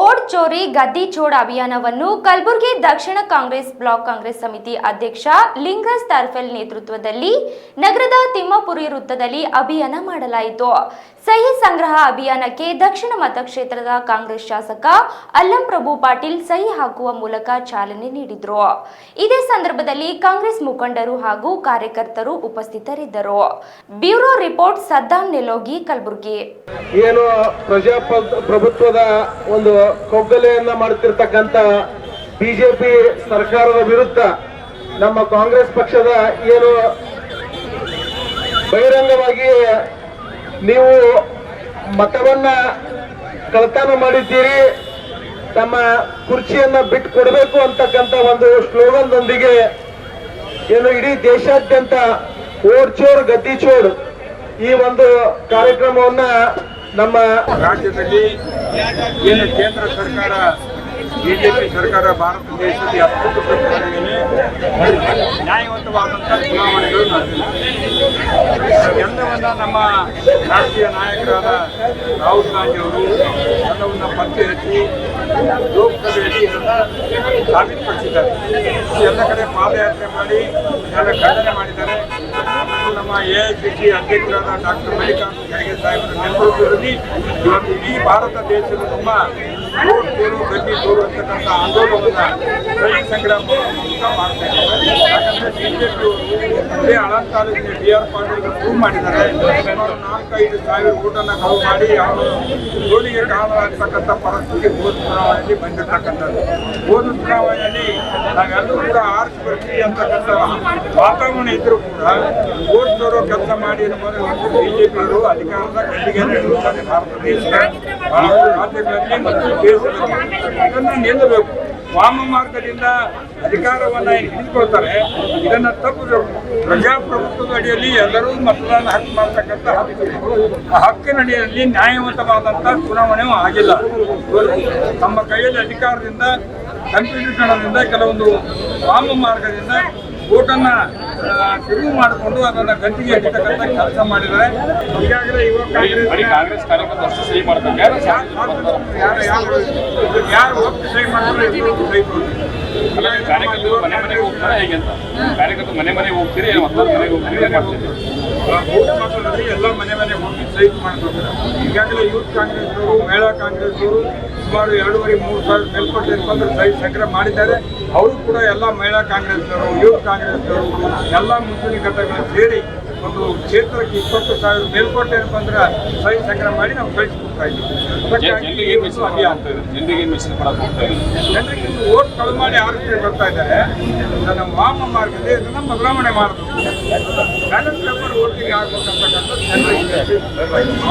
ಓಡ್ ಚೋರಿ ಗದ್ದಿ ಚೋಡ್ ಅಭಿಯಾನವನ್ನು ಕಲಬುರಗಿ ದಕ್ಷಿಣ ಕಾಂಗ್ರೆಸ್ ಬ್ಲಾಕ್ ಕಾಂಗ್ರೆಸ್ ಸಮಿತಿ ಅಧ್ಯಕ್ಷ ಲಿಂಗಸ್ ತಾರ್ಫೆಲ್ ನೇತೃತ್ವದಲ್ಲಿ ನಗರದ ತಿಮ್ಮಪುರಿ ವೃತ್ತದಲ್ಲಿ ಅಭಿಯಾನ ಮಾಡಲಾಯಿತು. ಸಹಿ ಸಂಗ್ರಹ ಅಭಿಯಾನಕ್ಕೆ ದಕ್ಷಿಣ ಮತಕ್ಷೇತ್ರದ ಕಾಂಗ್ರೆಸ್ ಶಾಸಕ ಅಲ್ಲಂ ಪ್ರಭು ಪಾಟೀಲ್ ಸಹಿ ಹಾಕುವ ಮೂಲಕ ಚಾಲನೆ ನೀಡಿದರು. ಇದೇ ಸಂದರ್ಭದಲ್ಲಿ ಕಾಂಗ್ರೆಸ್ ಮುಖಂಡರು ಹಾಗೂ ಕಾರ್ಯಕರ್ತರು ಉಪಸ್ಥಿತರಿದ್ದರು. Bureau report Saddam Nelogi, Kalaburagi. ಏನು ಪ್ರಜಾಪ್ರಭುತ್ವದ ಒಂದು ಕೌಗಲೆಯನ್ನ ಮಾಡುತ್ತಿರ್ತಕ್ಕಂತ ಬಿಜೆಪಿ ಸರ್ಕಾರದ ವಿರುದ್ಧ ನಮ್ಮ ಕಾಂಗ್ರೆಸ್ ಪಕ್ಷದ ಏನು ಬಹಿರಂಗವಾಗಿ ನೀವು ಮತವನ್ನ ಕಳತನ ಮಾಡಿದ್ದೀರಿ, ತಮ್ಮ ಕುರ್ಚಿಯನ್ನ ಬಿಟ್ಟು ಕೊಡಬೇಕು ಅಂತಕ್ಕಂಥ ಒಂದು ಸ್ಲೋಗನ್ದೊಂದಿಗೆ ಏನು ಇಡೀ ದೇಶಾದ್ಯಂತ ಓಡ್ ಚೋರ್ ಗದ್ದಿ ಚೋರ್ ಈ ಒಂದು ಕಾರ್ಯಕ್ರಮವನ್ನ ನಮ್ಮ ರಾಜ್ಯದಲ್ಲಿ ಏನು ಕೇಂದ್ರ ಸರ್ಕಾರ ಬಿಜೆಪಿ ಸರ್ಕಾರ, ಭಾರತ ದೇಶದಲ್ಲಿ ಸರ್ಕಾರದಲ್ಲಿ ನ್ಯಾಯವಂತವಾದಂಥ ಚುನಾವಣೆಗಳು ನಡೆದಿಲ್ಲ ಎಲ್ಲವನ್ನ ನಮ್ಮ ರಾಷ್ಟ್ರೀಯ ನಾಯಕರಾದ ರಾಹುಲ್ ಗಾಂಧಿ ಅವರು ಎಲ್ಲವನ್ನ ಪತ್ತೆ ಹಚ್ಚಿ, ಲೋಕಸಭೆಯಲ್ಲಿ ಸಾಬೀತುಪಡಿಸಿದ್ದಾರೆ. ಎಲ್ಲ ಕಡೆ ಪಾದಯಾತ್ರೆ ಮಾಡಿ, ಎಲ್ಲ ಖಂಡನೆ ಮಾಡಿದ್ದಾರೆ. ನಮ್ಮ ಎ ಐ ಸಿ ಸಿ ಅಧ್ಯಕ್ಷರಾದ ಡಾಕ್ಟರ್ ಮಲ್ಲಿಕಾರ್ಜುನ ಖರ್ಗೆ ಸಾಹೇಬರ ನೇತೃತ್ವದಲ್ಲಿ ಇವತ್ತು ಇಡೀ ಭಾರತ ದೇಶದ ನಮ್ಮ ಓಟ್ ತೋರು ಗಡ್ಡಿ ತೋರು ಅಂತಕ್ಕಂಥ ಆಂದೋಲನವನ್ನು ಸಂಗ್ರಾಮ ಇದೇ ಆಳಂದ ತಾಲೂಕಿನ ಡಿ ಆರ್ ಪಾಟೀಲ್ ಪ್ರೂವ್ ಮಾಡಿದ್ದಾರೆ. ಸುಮಾರು ನಾಲ್ಕೈದು ಸಾವಿರ ಊಟನ ಕವು ಮಾಡಿ ಅವರು ಸೋಲಿಗೆ ಕಾರಣವಾಗ್ತಕ್ಕಂಥ ಪರಿಸ್ಥಿತಿ ಹೋದ ಚುನಾವಣೆಯಲ್ಲಿ ಬಂದಿರತಕ್ಕಂಥದ್ದು. ಹೋದ ಚುನಾವಣೆಯಲ್ಲಿ ನಾವೆಲ್ಲರೂ ಕೂಡ ಆರ್ಸ್ ಬರ್ತೀವಿ ಅಂತಕ್ಕಂಥ ವಾತಾವರಣ ಇದ್ರೂ ಕೂಡ ಓಟ್ ತೋರೋ ಕೆಲಸ ಮಾಡಿ ಬಿಜೆಪಿಯವರು ಅಧಿಕಾರದ ಕಟ್ಟಿಗೆ ಭಾರತ ದೇಶದ ರಾಜ್ಯಗಳಲ್ಲಿ ಮತ್ತು ಇದನ್ನು ನಿಲ್ಲಬೇಕು. ವಾಮ ಮಾರ್ಗದಿಂದ ಅಧಿಕಾರವನ್ನ ಹಿಡಿದುಕೊಳ್ತಾರೆ ಇದನ್ನ ತಪ್ಪು ಪ್ರಜಾಪ್ರಭುತ್ವದ ಅಡಿಯಲ್ಲಿ ಎಲ್ಲರೂ ಮತದಾನ ಹಕ್ಕು ಮಾಡ್ತಕ್ಕಂಥ ಹಕ್ಕು. ಆ ಹಕ್ಕಿನ ಅಡಿಯಲ್ಲಿ ನ್ಯಾಯವಂತವಾದಂಥ ಚುನಾವಣೆ ಆಗಿಲ್ಲ. ತಮ್ಮ ಕೈಯಲ್ಲಿ ಅಧಿಕಾರದಿಂದ ಕಂಪ್ಯೂಟೀಕರಣದಿಂದ ಕೆಲವೊಂದು ವಾಮ ಮಾರ್ಗದಿಂದ ಓಟನ್ನ ತಿರುವು ಮಾಡಿಕೊಂಡು ಅದನ್ನ ಗಂಟಿಗೆ ಹಿಡಿತಕ್ಕಂಥ ಕೆಲಸ ಮಾಡಿದರೆ ಈಗಾಗಲೇ ಯುವ ಕಾಂಗ್ರೆಸ್ ಕಾಂಗ್ರೆಸ್ ಕಾರ್ಯಕರ್ತರು ಸಹಿ ಮಾಡ್ತಾರೆ ಯಾರು ಯಾರು ಸಹಿ ಮಾಡ್ತಾರೆ. ಕಾರ್ಯಕರ್ತರು ಮನೆ ಮನೆಗೆ ಹೋಗ್ತಾರೆ ಹೇಗೆ ಅಂತ. ಕಾರ್ಯಕರ್ತರು ಮನೆ ಮನೆಗೆ ಹೋಗ್ತೀರಿ ಮತ್ತೊಂದು ಮನೆಗೆ ಹೋಗ್ತೀರಿ ಏನು ಮಾಡ್ತೀರಿ? ಎಲ್ಲ ಮನೆ ಮನೆಗೆ ಹೋಗಿ ಸಹಿ ಮಾಡ್ತಾರೆ. ಈಗಾಗಲೇ ಯೂತ್ ಕಾಂಗ್ರೆಸ್ ಮಹಿಳಾ ಕಾಂಗ್ರೆಸ್ ಸುಮಾರು ಎರಡೂವರೆ ಮೂರು ಸಾವಿರ ಮೇಲ್ಪಟ್ಟು ಸಹಿ ಸಂಗ್ರಹ ಮಾಡಿದ್ದಾರೆ. ಅವರು ಕೂಡ ಎಲ್ಲ ಮಹಿಳಾ ಕಾಂಗ್ರೆಸ್ನವರು ಯುವ ಕಾಂಗ್ರೆಸ್ನವರು ಎಲ್ಲ ಮುಂಚೂಣಿ ಘಟಕಗಳು ಸೇರಿ ಒಂದು ಕ್ಷೇತ್ರಕ್ಕೆ ಇಪ್ಪತ್ತು ಸಾವಿರ ಮೇಲ್ಕೋಟೆ ಬಂದ್ರೆ ಸ್ವಯಂ ಸಂಗ್ರಹ ಮಾಡಿ ನಾವು ಕಳಿಸ್ಕೊಡ್ತಾ ಇದ್ದೀವಿ. ಜನರಿಗೆ ಓಟ್ ಕಳು ಮಾಡಿ ಆರೋಗ್ಯ ಬರ್ತಾ ಇದ್ದಾರೆ? ನನ್ನ ಮಾಮ ಮಾರ್ಗದೇ ಇದನ್ನ ಬದಲಾವಣೆ ಮಾಡಬೇಕು ಬ್ಯಾಲೆನ್ಸ್ ಪೇಪರ್ ಓಟಿಗೆ ಆಗ್ಬೇಕಂತಕ್ಕಂಥ ಜನರಿಗೆ.